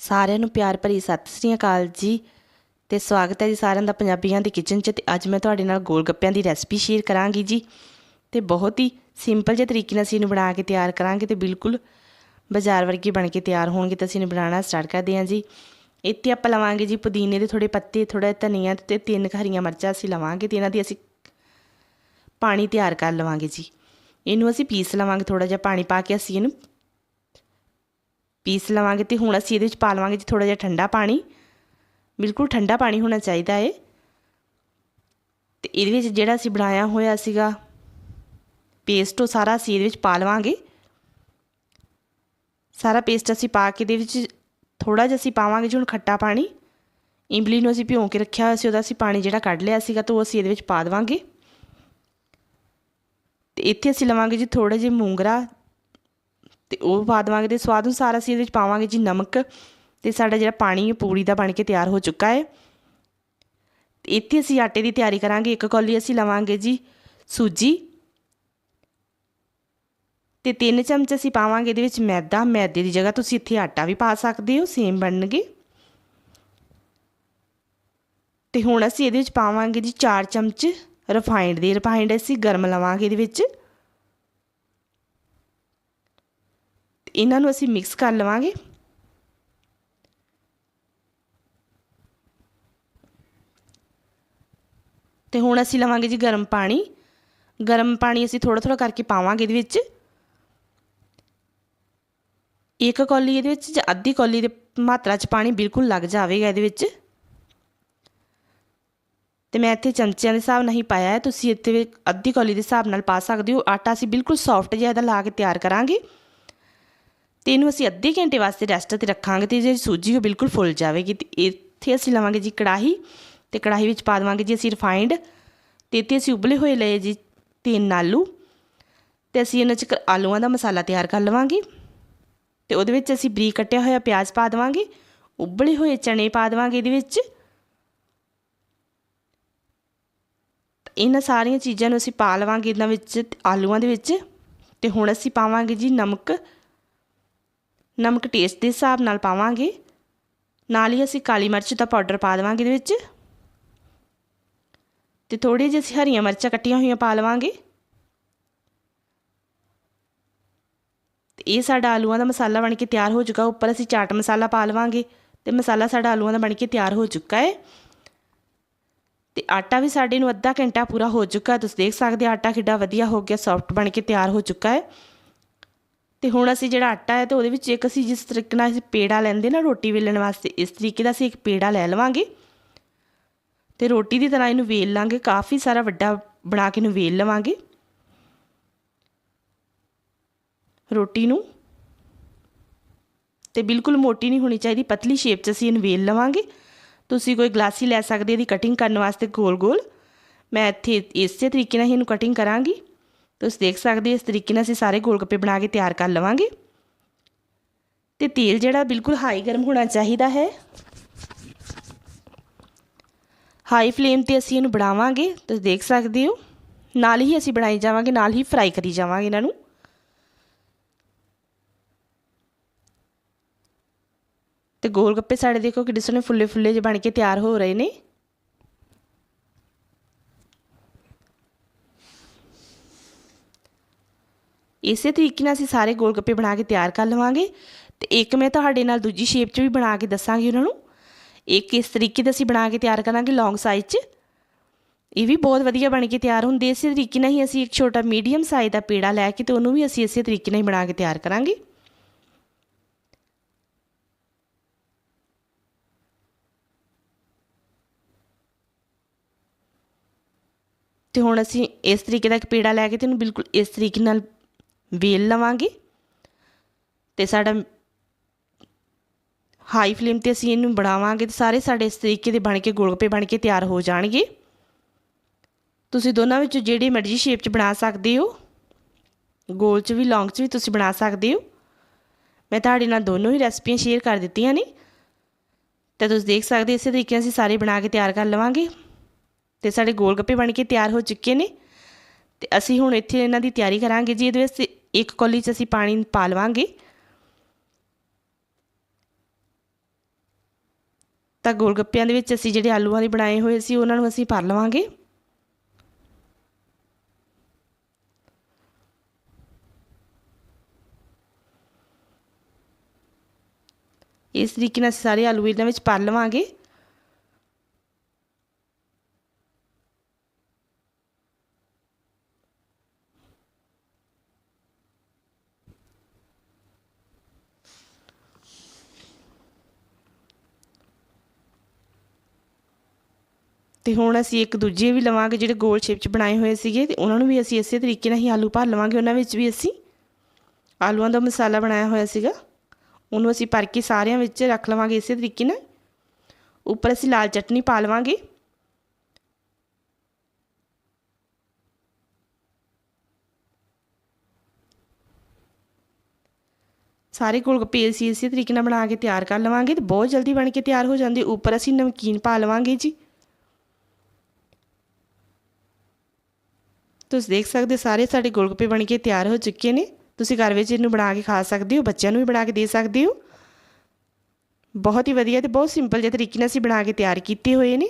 ਸਾਰਿਆਂ ਨੂੰ ਪਿਆਰ ਭਰੀ ਸਤਿ ਸ੍ਰੀ ਅਕਾਲ ਜੀ ਤੇ ਸਵਾਗਤ ਹੈ ਜੀ ਸਾਰਿਆਂ ਦਾ ਪੰਜਾਬੀਆਂ ਦੀ ਕਿਚਨ 'ਚ ਤੇ ਅੱਜ ਮੈਂ ਤੁਹਾਡੇ ਨਾਲ ਗੋਲ ਗੱਪਿਆਂ ਦੀ ਰੈਸਪੀ ਸ਼ੇਅਰ ਕਰਾਂਗੀ ਜੀ ਤੇ ਬਹੁਤ ਹੀ ਸਿੰਪਲ ਜਿਹੇ ਤਰੀਕੇ ਨਾਲ ਅਸੀਂ ਇਹਨੂੰ ਬਣਾ ਕੇ ਤਿਆਰ ਕਰਾਂਗੇ ਤੇ ਬਿਲਕੁਲ ਬਾਜ਼ਾਰ ਵਰਗੀ ਬਣ ਕੇ ਤਿਆਰ ਹੋਣਗੇ ਤਾਂ ਅਸੀਂ ਇਹਨੂੰ ਬਣਾਉਣਾ ਸਟਾਰਟ ਕਰਦੇ ਹਾਂ ਜੀ। ਇੱਥੇ ਆਪਾਂ ਲਵਾਂਗੇ ਜੀ ਪੁਦੀਨੇ ਦੇ ਥੋੜੇ ਪੱਤੇ ਥੋੜਾ ਧਨੀਆ ਤੇ ਤਿੰਨ ਹਰੀਆਂ ਮਿਰਚਾਂ ਅਸੀਂ ਲਵਾਂਗੇ ਤੇ ਇਹਨਾਂ ਦੀ ਅਸੀਂ ਪਾਣੀ ਤਿਆਰ ਕਰ ਲਵਾਂਗੇ ਜੀ। ਇਹਨੂੰ ਅਸੀਂ ਪੀਸ ਲਵਾਂਗੇ ਥੋੜਾ ਜਿਹਾ ਪਾਣੀ ਪਾ ਕੇ ਅਸੀਂ ਇਹਨੂੰ ਪੀਸ ਲਵਾਂਗੇ ਤੇ ਹੁਣ ਅਸੀਂ ਇਹਦੇ ਵਿੱਚ ਪਾ ਲਵਾਂਗੇ ਜੀ ਥੋੜਾ ਜਿਹਾ ਠੰਡਾ ਪਾਣੀ। ਬਿਲਕੁਲ ਠੰਡਾ ਪਾਣੀ ਹੋਣਾ ਚਾਹੀਦਾ ਹੈ ਤੇ ਇਹਦੇ ਵਿੱਚ ਜਿਹੜਾ ਅਸੀਂ ਬਣਾਇਆ ਹੋਇਆ ਸੀਗਾ, ਪੇਸਟ, ਉਹ ਸਾਰਾ ਅਸੀਂ ਇਹਦੇ ਵਿੱਚ ਪਾ ਲਵਾਂਗੇ। ਸਾਰਾ ਪੇਸਟ ਅਸੀਂ ਪਾ ਕੇ ਇਹਦੇ ਵਿੱਚ ਥੋੜਾ ਜਿਹਾ ਅਸੀਂ ਪਾਵਾਂਗੇ ਜੀ ਹੁਣ ਖੱਟਾ ਪਾਣੀ। ਇਮਲੀ ਨੂੰ ਅਸੀਂ ਭਿਉਂ ਕੇ ਰੱਖਿਆ ਹੋਇਆ ਸੀ, ਉਹਦਾ ਅਸੀਂ ਪਾਣੀ ਜਿਹੜਾ ਕੱਢ ਲਿਆ ਸੀਗਾ, ਤਾਂ ਉਹ ਅਸੀਂ ਇਹਦੇ ਵਿੱਚ ਪਾ ਦੇਵਾਂਗੇ। ਤੇ ਇੱਥੇ ਅਸੀਂ ਲਵਾਂਗੇ ਜੀ ਥੋੜਾ ਜਿਹਾ ਮੂੰਗਰਾ ਤੇ ਉਹ ਪਾ ਦੇਵਾਂਗੇ ਤੇ ਸਵਾਦ ਅਨੁਸਾਰ ਅਸੀਂ ਇਹਦੇ ਵਿੱਚ ਪਾਵਾਂਗੇ ਜੀ ਨਮਕ ਤੇ ਸਾਡਾ ਜਿਹੜਾ ਪਾਣੀ ਹੈ, ਪੂਰੀ ਦਾ ਬਣ ਕੇ ਤਿਆਰ ਹੋ ਚੁੱਕਾ ਹੈ। ਤੇ ਇੱਥੇ ਅਸੀਂ ਆਟੇ ਦੀ ਤਿਆਰੀ ਕਰਾਂਗੇ, ਇੱਕ ਕੌਲੀ ਅਸੀਂ ਲਵਾਂਗੇ ਜੀ ਸੂਜੀ। ਤੇ ਤਿੰਨ ਚਮਚ ਅਸੀਂ ਪਾਵਾਂਗੇ ਇਹਦੇ ਵਿੱਚ ਮੈਦਾ, ਮੈਦੇ ਦੀ ਜਗ੍ਹਾ ਤੁਸੀਂ ਇੱਥੇ ਆਟਾ ਵੀ ਪਾ ਸਕਦੇ ਹੋ ਸੇਮ ਬਣਨਗੇ। ਤੇ ਹੁਣ ਅਸੀਂ ਇਹਦੇ ਵਿੱਚ ਪਾਵਾਂਗੇ ਜੀ 4 ਚਮਚ ਰਿਫਾਈਨਡ ਦੇ ਰਿਫਾਈਨਡ ਅਸੀਂ ਗਰਮ ਲਵਾਂਗੇ ਇਹਦੇ ਵਿੱਚ। ਇਹਨਾਂ ਨੂੰ ਅਸੀਂ ਮਿਕਸ ਕਰ ਲਵਾਂਗੇ। ਤੇ ਹੁਣ ਅਸੀਂ ਲਵਾਂਗੇ ਜੀ ਗਰਮ ਪਾਣੀ। ਗਰਮ ਪਾਣੀ ਅਸੀਂ ਥੋੜਾ ਥੋੜਾ ਕਰਕੇ ਪਾਵਾਂਗੇ ਇਹਦੇ ਵਿੱਚ। ਇੱਕ ਕੌਲੀ ਇਹਦੇ ਵਿੱਚ ਜਾਂ ਅੱਧੀ ਕੌਲੀ ਦੇ ਮਾਤਰਾ 'ਚ ਪਾਣੀ ਬਿਲਕੁਲ ਲੱਗ ਜਾਵੇਗਾ ਇਹਦੇ ਵਿੱਚ। ਤੇ ਮੈਂ ਇੱਥੇ ਚਮਚਿਆਂ ਦੇ ਹਿਸਾਬ ਨਾਲ ਹੀ ਪਾਇਆ ਹੈ। ਤੁਸੀਂ ਇੱਥੇ ਅੱਧੀ ਕੌਲੀ ਦੇ ਹਿਸਾਬ ਨਾਲ ਪਾ ਸਕਦੇ ਹੋ। ਆਟਾ ਅਸੀਂ ਬਿਲਕੁਲ ਸੌਫਟ ਜਿਹਾ ਇਹਦਾ ਲਾ ਕੇ ਤਿਆਰ ਕਰਾਂਗੇ। ਤੇ ਇਹਨੂੰ ਅਸੀਂ ਅੱਧੇ ਘੰਟੇ ਵਾਸਤੇ ਰੈਸਟ ਤੇ ਰੱਖਾਂਗੇ ਤੇ ਜਿਹੜੀ ਸੂਜੀ ਉਹ ਬਿਲਕੁਲ ਫੁੱਲ ਜਾਵੇਗੀ ਤੇ ਇੱਥੇ ਅਸੀਂ ਲਵਾਂਗੇ ਜੀ ਕੜਾਹੀ ਤੇ ਕੜਾਹੀ ਵਿੱਚ ਪਾ ਦੇਵਾਂਗੇ ਜੀ ਅਸੀਂ ਰਿਫਾਈਂਡ ਤੇ ਇੱਥੇ ਅਸੀਂ ਉਬਲੇ ਹੋਏ ਲਏ ਜੀ ਤਿੰਨ ਆਲੂ ਤੇ ਅਸੀਂ ਇਹਨਾਂ 'ਚ ਆਲੂਆਂ ਦਾ ਮਸਾਲਾ ਤਿਆਰ ਕਰ ਲਵਾਂਗੇ ਤੇ ਉਹਦੇ ਵਿੱਚ ਅਸੀਂ ਬਰੀਕ ਕੱਟਿਆ ਹੋਇਆ ਪਿਆਜ਼ ਪਾ ਦੇਵਾਂਗੇ, ਉਬਲੇ ਹੋਏ ਚਨੇ ਪਾ ਦੇਵਾਂਗੇ ਇਹਦੇ ਵਿੱਚ। ਇਹਨਾਂ ਸਾਰੀਆਂ ਚੀਜ਼ਾਂ ਨੂੰ ਅਸੀਂ ਪਾ ਲਵਾਂਗੇ ਇਹਨਾਂ ਵਿੱਚ ਆਲੂਆਂ ਦੇ ਵਿੱਚ ਤੇ ਹੁਣ ਅਸੀਂ ਪਾਵਾਂਗੇ ਜੀ ਨਮਕ ਨਮਕ ਟੇਸਟ ਦੇ ਹਿਸਾਬ ਨਾਲ ਪਾਵਾਂਗੇ। ਨਾਲ ਹੀ ਅਸੀਂ ਕਾਲੀ ਮਿਰਚ ਦਾ ਪਾਊਡਰ ਪਾ ਦੇਵਾਂਗੇ ਇਹਦੇ ਵਿੱਚ। ਤੇ ਥੋੜੀ ਜਿਹੀ ਅਸੀਂ ਹਰੀਆਂ ਮਿਰਚਾਂ ਕੱਟੀਆਂ ਹੋਈਆਂ ਪਾ ਲਵਾਂਗੇ। ਤੇ ਇਹ ਸਾਡਾ ਆਲੂਆਂ ਦਾ ਮਸਾਲਾ ਬਣ ਕੇ ਤਿਆਰ ਹੋ ਚੁੱਕਾ। ਉੱਪਰ ਅਸੀਂ ਚਾਟ ਮਸਾਲਾ ਪਾ ਲਵਾਂਗੇ। ਤੇ ਮਸਾਲਾ ਸਾਡਾ ਆਲੂਆਂ ਦਾ ਬਣ ਕੇ ਤਿਆਰ ਹੋ ਚੁੱਕਾ ਹੈ। ਤੇ ਆਟਾ ਵੀ ਸਾਡੇ ਨੂੰ ਅੱਧਾ ਘੰਟਾ ਪੂਰਾ ਹੋ ਚੁੱਕਾ ਤੁਸੀਂ ਦੇਖ ਸਕਦੇ ਆਟਾ ਕਿੱਡਾ ਵਧੀਆ ਹੋ ਗਿਆ ਸੌਫਟ ਬਣ ਕੇ ਤਿਆਰ ਹੋ ਚੁੱਕਾ ਹੈ। ਤੇ ਹੁਣ ਅਸੀਂ ਜਿਹੜਾ ਆਟਾ ਹੈ ਤੇ ਉਹਦੇ ਵਿੱਚ ਇੱਕ ਅਸੀਂ ਜਿਸ ਤਰੀਕੇ ਨਾਲ ਅਸੀਂ ਪੇੜਾ ਲੈਂਦੇ ਨਾ ਰੋਟੀ ਵੇਲਣ ਵਾਸਤੇ, ਇਸ ਤਰੀਕੇ ਦਾ ਅਸੀਂ ਇੱਕ ਪੇੜਾ ਲੈ ਲਵਾਂਗੇ। ਤੇ ਰੋਟੀ ਦੀ ਤਰ੍ਹਾਂ ਇਹਨੂੰ ਵੇਲ ਲਾਂਗੇ, ਕਾਫੀ ਸਾਰਾ ਵੱਡਾ ਬਣਾ ਕੇ ਇਹਨੂੰ ਵੇਲ ਲਵਾਂਗੇ। ਰੋਟੀ ਨੂੰ ਤੇ ਬਿਲਕੁਲ ਮੋਟੀ ਨਹੀਂ ਹੋਣੀ ਚਾਹੀਦੀ, ਪਤਲੀ ਸ਼ੇਪ 'ਚ ਅਸੀਂ ਇਹਨੂੰ ਵੇਲ ਲਵਾਂਗੇ। ਤੁਸੀਂ ਕੋਈ ਗਲਾਸੀ ਲੈ ਸਕਦੇ ਇਹਦੀ ਕਟਿੰਗ ਕਰਨ ਵਾਸਤੇ ਗੋਲ-ਗੋਲ। ਮੈਂ ਇੱਥੇ ਇਸੇ ਤਰੀਕੇ ਨਾਲ ਇਹਨੂੰ ਕਟਿੰਗ ਕਰਾਂਗੀ। ਤੁਸੀਂ ਦੇਖ ਸਕਦੇ ਇਸ ਤਰੀਕੇ ਨਾਲ ਅਸੀਂ ਸਾਰੇ ਗੋਲ ਗੱਪੇ ਬਣਾ ਕੇ ਤਿਆਰ ਕਰ ਲਵਾਂਗੇ। ਤੇ ਤੇਲ ਜਿਹੜਾ ਬਿਲਕੁਲ ਹਾਈ ਗਰਮ ਹੋਣਾ ਚਾਹੀਦਾ ਹੈ। ਹਾਈ ਫਲੇਮ ਤੇ ਅਸੀਂ ਇਹਨੂੰ ਬਣਾਵਾਂਗੇ। ਤੁਸੀਂ ਦੇਖ ਸਕਦੇ ਹੋ। ਨਾਲ ਹੀ ਅਸੀਂ ਬਣਾਈ ਜਾਵਾਂਗੇ, ਨਾਲ ਹੀ ਫਰਾਈ ਕਰੀ ਜਾਵਾਂਗੇ ਇਹਨਾਂ ਨੂੰ। ਤੇ ਗੋਲ ਗੱਪੇ ਸਾਡੇ ਦੇਖੋ ਕਿੰਨੇ ਸੋਹਣੇ ਫੁੱਲੇ ਫੁੱਲੇ ਜਿਹੇ ਬਣ ਕੇ ਤਿਆਰ ਹੋ ਰਹੇ ਨੇ। ਇਸੇ ਤਰੀਕੇ ਨਾਲ ਅਸੀਂ ਸਾਰੇ ਗੋਲ ਗੱਪੇ ਬਣਾ ਕੇ ਤਿਆਰ ਕਰ ਲਵਾਂਗੇ ਤੇ ਇੱਕ ਮੈਂ ਤੁਹਾਡੇ ਨਾਲ ਦੂਜੀ ਸ਼ੇਪ 'ਚ ਵੀ ਬਣਾ ਕੇ ਦੱਸਾਂਗੀ ਉਹਨਾਂ ਨੂੰ। ਇੱਕ ਇਸ ਤਰੀਕੇ ਦਾ ਅਸੀਂ ਬਣਾ ਕੇ ਤਿਆਰ ਕਰਾਂਗੇ ਲੌਂਗ ਸਾਈਜ਼ 'ਚ। ਇਹ ਵੀ ਬਹੁਤ ਵਧੀਆ ਬਣ ਕੇ ਤਿਆਰ ਹੁੰਦੇ, ਇਸੇ ਤਰੀਕੇ ਨਾਲ ਹੀ ਅਸੀਂ ਇੱਕ ਛੋਟਾ ਮੀਡੀਅਮ ਸਾਈਜ਼ ਦਾ ਪੇੜਾ ਲੈ ਕੇ ਤੇ ਉਹਨੂੰ ਵੀ ਅਸੀਂ ਇਸੇ ਤਰੀਕੇ ਨਾਲ ਹੀ ਬਣਾ ਕੇ ਤਿਆਰ ਕਰਾਂਗੇ। ਤੇ ਹੁਣ ਅਸੀਂ ਇਸ ਤਰੀਕੇ ਦਾ ਇੱਕ ਪੇੜਾ ਲੈ ਕੇ ਤੇ ਉਹਨੂੰ ਬਿਲਕੁਲ ਇਸ ਤਰੀਕੇ ਨਾਲ ਵੇਲ ਲਵਾਂਗੇ। ਤੇ ਸਾਡਾ ਹਾਈ ਫਲੇਮ ਤੇ ਅਸੀਂ ਇਹਨੂੰ ਬਣਾਵਾਂਗੇ ਤੇ ਸਾਰੇ ਸਾਡੇ ਇਸ ਤਰੀਕੇ ਦੇ ਬਣ ਕੇ ਗੋਲਗੱਪੇ ਬਣ ਕੇ ਤਿਆਰ ਹੋ ਜਾਣਗੇ। ਤੁਸੀਂ ਦੋਨਾਂ ਵਿੱਚੋਂ ਜਿਹੜੀ ਮਰਜ਼ੀ ਸ਼ੇਪ 'ਚ ਬਣਾ ਸਕਦੇ ਹੋ। ਗੋਲ 'ਚ ਵੀ ਲੌਂਗ 'ਚ ਵੀ ਤੁਸੀਂ ਬਣਾ ਸਕਦੇ ਹੋ। ਮੈਂ ਤੁਹਾਡੇ ਨਾਲ ਦੋਨੋਂ ਹੀ ਰੈਸਪੀਆਂ ਸ਼ੇਅਰ ਕਰ ਦਿੱਤੀਆਂ ਨੇ। ਤੇ ਤੁਸੀਂ ਦੇਖ ਸਕਦੇ ਇਸੇ ਤਰੀਕੇ ਨਾਲ ਅਸੀਂ ਸਾਰੇ ਬਣਾ ਕੇ ਤਿਆਰ ਕਰ ਲਵਾਂਗੇ। ਤੇ ਸਾਡੇ ਗੋਲ ਗੱਪੇ ਬਣ ਕੇ ਤਿਆਰ ਹੋ ਚੁੱਕੇ ਨੇ। ਤੇ ਅਸੀਂ ਹੁਣ ਇੱਥੇ ਇਹਨਾਂ ਦੀ ਤਿਆਰੀ ਕਰਾਂਗੇ ਜੀ। ਇਹਦੇ ਵਿੱਚ ਇੱਕ ਕੌਲੀ 'ਚ ਅਸੀਂ ਪਾਣੀ ਪਾ ਲਵਾਂਗੇ। ਤਾਂ ਗੋਲਗੱਪਿਆਂ ਦੇ ਵਿੱਚ ਅਸੀਂ ਜਿਹੜੇ ਆਲੂਆਂ ਦੇ ਬਣਾਏ ਹੋਏ ਸੀ, ਉਹਨਾਂ ਨੂੰ ਅਸੀਂ ਭਰ ਲਵਾਂਗੇ। ਇਸ ਤਰੀਕੇ ਨਾਲ ਅਸੀਂ ਸਾਰੇ ਆਲੂ ਇਹਨਾਂ ਵਿੱਚ ਭਰ ਲਵਾਂਗੇ। ਤੇ ਹੁਣ ਅਸੀਂ ਇੱਕ ਦੂਜੇ ਵੀ ਲਵਾਂਗੇ ਜਿਹੜੇ ਗੋਲ ਸ਼ੇਪ 'ਚ ਬਣਾਏ ਹੋਏ ਸੀਗੇ ਤੇ ਉਹਨਾਂ ਨੂੰ ਵੀ ਅਸੀਂ ਇਸੇ ਤਰੀਕੇ ਨਾਲ ਹੀ ਆਲੂ ਭਰ ਲਵਾਂਗੇ। ਉਹਨਾਂ ਵਿੱਚ ਵੀ ਅਸੀਂ ਆਲੂਆਂ ਦਾ ਮਸਾਲਾ ਬਣਾਇਆ ਹੋਇਆ ਸੀਗਾ। ਉਹਨੂੰ ਅਸੀਂ ਭਰ ਕੇ ਸਾਰਿਆਂ ਵਿੱਚ ਰੱਖ ਲਵਾਂਗੇ ਇਸੇ ਤਰੀਕੇ ਨਾਲ। ਉੱਪਰ ਅਸੀਂ ਲਾਲ ਚਟਨੀ ਪਾ ਲਵਾਂਗੇ। ਸਾਰੇ ਗੋਲ ਗੱਪੇ ਅਸੀਂ ਇਸੇ ਤਰੀਕੇ ਨਾਲ ਬਣਾ ਕੇ ਤਿਆਰ ਕਰ ਲਵਾਂਗੇ ਤੇ ਬਹੁਤ ਜਲਦੀ ਬਣ ਕੇ ਤਿਆਰ ਹੋ ਜਾਂਦੇ। ਉੱਪਰ ਅਸੀਂ ਨਮਕੀਨ ਪਾ ਲਵਾਂਗੇ ਜੀ। ਤੁਸੀਂ ਦੇਖ ਸਕਦੇ ਸਾਰੇ ਸਾਡੇ ਗੋਲਗੱਪੇ ਬਣ ਕੇ ਤਿਆਰ ਹੋ ਚੁੱਕੇ ਨੇ। ਤੁਸੀਂ ਘਰ ਵਿੱਚ ਇਹਨੂੰ ਬਣਾ ਕੇ ਖਾ ਸਕਦੇ ਹੋ, ਬੱਚਿਆਂ ਨੂੰ ਵੀ ਬਣਾ ਕੇ ਦੇ ਸਕਦੇ ਹੋ। ਬਹੁਤ ਹੀ ਵਧੀਆ ਤੇ ਬਹੁਤ ਸਿੰਪਲ ਜਿਹੇ ਤਰੀਕੇ ਨਾਲ ਅਸੀਂ ਬਣਾ ਕੇ ਤਿਆਰ ਕੀਤੇ ਹੋਏ ਨੇ।